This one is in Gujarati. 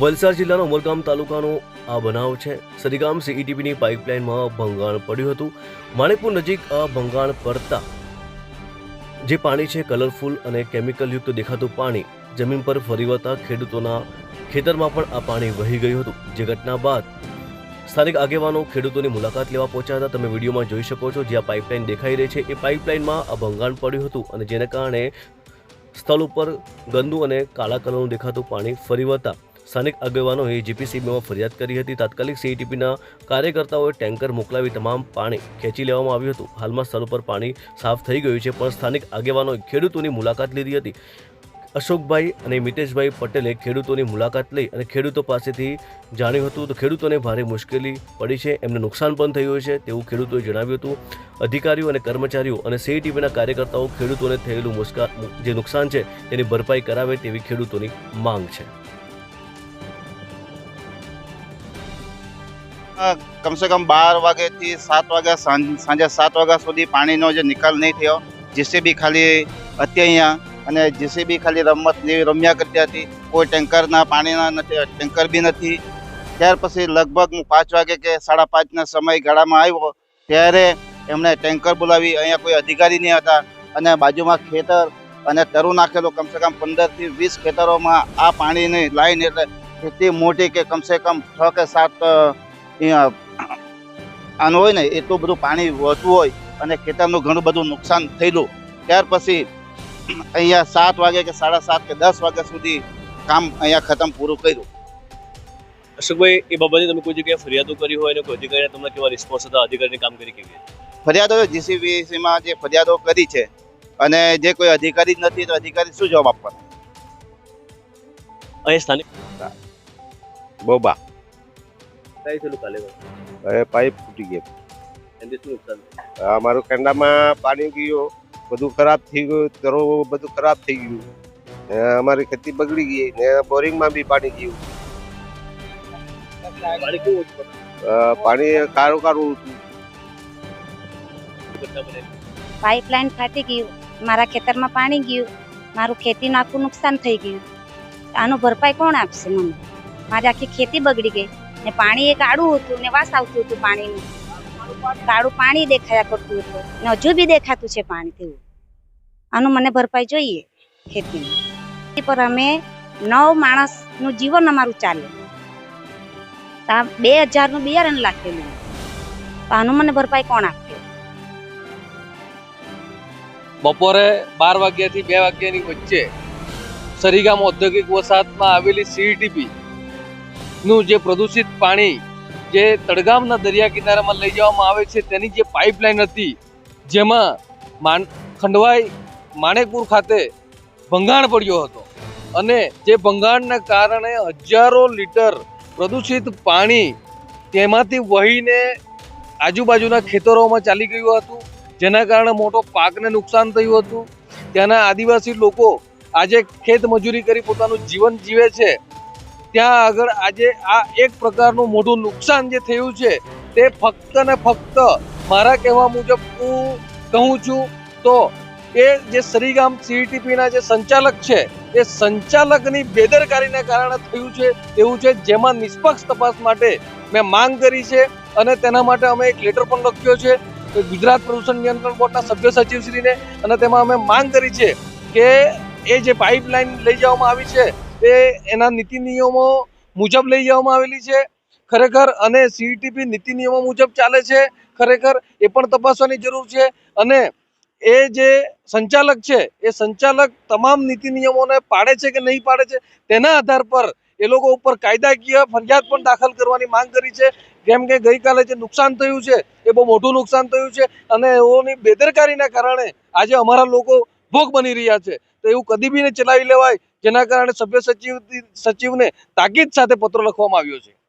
વલસાડ જિલ્લાનો ઉમરગામ તાલુકાનો આ બનાવ છે. સરીગામ સીઈટીપીની પાઇપલાઇનમાં ભંગાણ પડ્યું હતું. માણેકપુર નજીક આ ભંગાણ પડતા જે પાણી છે, કલરફુલ અને કેમિકલયુક્ત દેખાતું પાણી, જમીન પર ફરી વળતા ખેડૂતોના ખેતરમાં પણ આ પાણી વહી ગયું હતું. જે ઘટના બાદ સ્થાનિક આગેવાનો ખેડૂતોની મુલાકાત લેવા પહોંચ્યા હતા. તમે વિડીયોમાં જોઈ શકો છો જ્યાં પાઇપલાઇન દેખાઈ રહી છે. એ પાઇપલાઇનમાં આ ભંગાણ પડ્યું હતું અને જેને કારણે સ્થળ ઉપર ગંદુ અને કાળા કલરનું દેખાતું પાણી ફરી વળતા સ્થાનિક આગેવાનોએ જીપીસીબીમાં ફરિયાદ કરી હતી. તાત્કાલિક સીઈટીપીના કાર્યકર્તાઓએ ટેન્કર મોકલાવી તમામ પાણી ખેંચી લેવામાં આવ્યું હતું. હાલમાં સ્થળ ઉપર પાણી સાફ થઈ ગયું છે, પણ સ્થાનિક આગેવાનોએ ખેડૂતોની મુલાકાત લીધી હતી. અશોકભાઈ અને મિતેશભાઈ પટેલે ખેડૂતોની મુલાકાત લઈ અને ખેડૂતો પાસેથી જાણ્યું હતું. તો ખેડૂતોને ભારે મુશ્કેલી પડી છે, એમને નુકસાન પણ થયું છે તેવું ખેડૂતોએ જણાવ્યું હતું. અધિકારીઓ અને કર્મચારીઓ અને સીઈટીવીના કાર્યકર્તાઓ ખેડૂતોને થયેલું મુસ્કા જે નુકસાન છે તેની ભરપાઈ કરાવે તેવી ખેડૂતોની માંગ છે. કમસે કમ બાર વાગ્યાથી સાત વાગ્યા સાંજ સાત વાગ્યા સુધી પાણીનો જે નિકાલ નહીં થયો, જેસીબી ખાલી હતી અહીંયા અને જેસીબી ખાલી રમત જેવી રમ્યા કરતી હતી. કોઈ ટેન્કરના પાણીના નથી, ટેન્કર બી નથી. ત્યાર પછી લગભગ હું પાંચ વાગે કે સાડા પાંચના સમયગાળામાં આવ્યો, ત્યારે એમણે ટેન્કર બોલાવી. અહીંયા કોઈ અધિકારી નહીં હતા અને બાજુમાં ખેતર અને તરુ નાખેલો કમસે કમ પંદરથી વીસ ખેતરોમાં આ પાણીની લાઈન એટલે એટલી મોટી કે કમસે કમ છ કે સાત આનું હોય ને એટલું બધું પાણી વહેતું હોય અને ખેતરનું ઘણું બધું નુકસાન થયેલું. ત્યાર પછી અહીંયા સાત વાગે કે સાડા સાત કે દસ વાગ્યા સુધી કામ અહીંયા ખતમ પૂરું કર્યું. અશોકભાઈ એ બાબતે તમે કોઈ જગ્યાએ ફરિયાદો કરી હોય અને કોઈ જગ્યાએ તમને કેવા રિસ્પોન્સ હતા? અધિકારીની કામગીરી કેવી ફરિયાદો જીસીબીસીમાં જે ફરિયાદો કરી છે અને જે કોઈ અધિકારી જ નથી તો અધિકારી શું જવાબ આપવાનો? અહીં સ્થાનિક બોબા. કઈ થયેલું કાલે હવે પાઇપ ફૂટી ગયો. એનાથી શું નુકસાન? અમારું કેન્ડામાં પાણી ગયું બધું ખરાબ થઈ ગયું તરો બધું ખરાબ થઈ ગયું. ને અમારી ખેતી બગડી ગઈ ને બોરિંગમાં બી પાણી ગયું. પાણી કેવું હતું પાણી કાળું કાળું હતું. પાઇપલાઇન ફાટી ગયું મારા ખેતરમાં પાણી ગયું મારું ખેતીનું આખું નુકસાન થઈ ગયું. આનું ભરપાઈ કોણ આપશે મને? મારી આખી ખેતી બગડી ગઈ. ને પાણી એ કાળું હતું ને વાસ આવતું હતું પાણીનું. કાળું પાણી દેખાયા કરતું હતું ને હજુ બી દેખાતું છે પાણી તેવું. આનું મને ભરપાઈ જોઈએ ખેતીની. ખેતી પર અમે નવ માણસનું જીવન અમારું ચાલે બે હજારનું બિયારણ લાખેલું. તો આનું મને ભરપાઈ કોણ આપે? બપોરે બાર વાગ્યાથી બે વાગ્યાની વચ્ચે સરીગામ ઔદ્યોગિક વસાહતમાં આવેલી સીઈટીપી નું જે પ્રદૂષિત પાણી જે તળગામના દરિયા કિનારામાં લઈ જવામાં આવે છે, તેની જે પાઇપલાઇન હતી, જેમાં માન, ખંડવાઈ માણેકપુર ખાતે ભંગાણ પડ્યો હતો. અને જે ભંગાણના કારણે હજારો લીટર પ્રદૂષિત પાણી તેમાંથી વહીને આજુબાજુના ખેતરોમાં ચાલી ગયું હતું, જેના કારણે મોટો પાકને નુકસાન થયું હતું. ત્યાંના આદિવાસી લોકો આજે ખેત મજૂરી કરી પોતાનું જીવન જીવે છે. ત્યાં આગળ આજે આ એક પ્રકારનું મોટું નુકસાન જે થયું છે, તે ફક્ત ને ફક્ત મારા કહેવા મુજબ હું કહું છું, તો એ જે સરીગામ સીટીપીના જે સંચાલક છે, એ સંચાલકની બેદરકારીને કારણે થયું છે, એવું છે, જેમાં નિષ્પક્ષ તપાસ માટે મેં માંગ કરી છે અને તેના માટે અમે એક લેટર પણ લખ્યો છે ગુજરાત પ્રદૂષણ નિયંત્રણ બોર્ડના સભ્ય સચિવશ્રીને, અને તેમાં અમે માંગ કરી છે કે એ જે પાઇપલાઇન લઈ જવામાં આવી છે એ એના નીતિ નિયમો મુજબ લઈ જવામાં આવેલી છે. ખરેખર અને સીઈટીપી નીતિ નિયમો મુજબ ચાલે છે. ખરેખર એ પણ તપાસવાની જરૂર છે અને એ જે સંચાલક છે, એ સંચાલક તમામ નીતિ નિયમોને પાડે છે કે નહીં પાડે છે, તેના આધાર પર એ લોકો ઉપર કાયદાકીય ફરિયાદ પણ દાખલ કરવાની માંગ કરી છે. કેમ કે ગઈકાલે જે નુકસાન થયું છે, એ બહુ મોટું નુકસાન થયું છે અને એઓની બેદરકારીના કારણે આજે અમારા લોકો ભોગ બની રહ્યા છે. તો એવું કદી બી ચલાવી લેવાય. જેના કારણે સભ્ય સચિવ સચિવને તાકીદ સાથે પત્ર લખવામાં આવ્યો છે.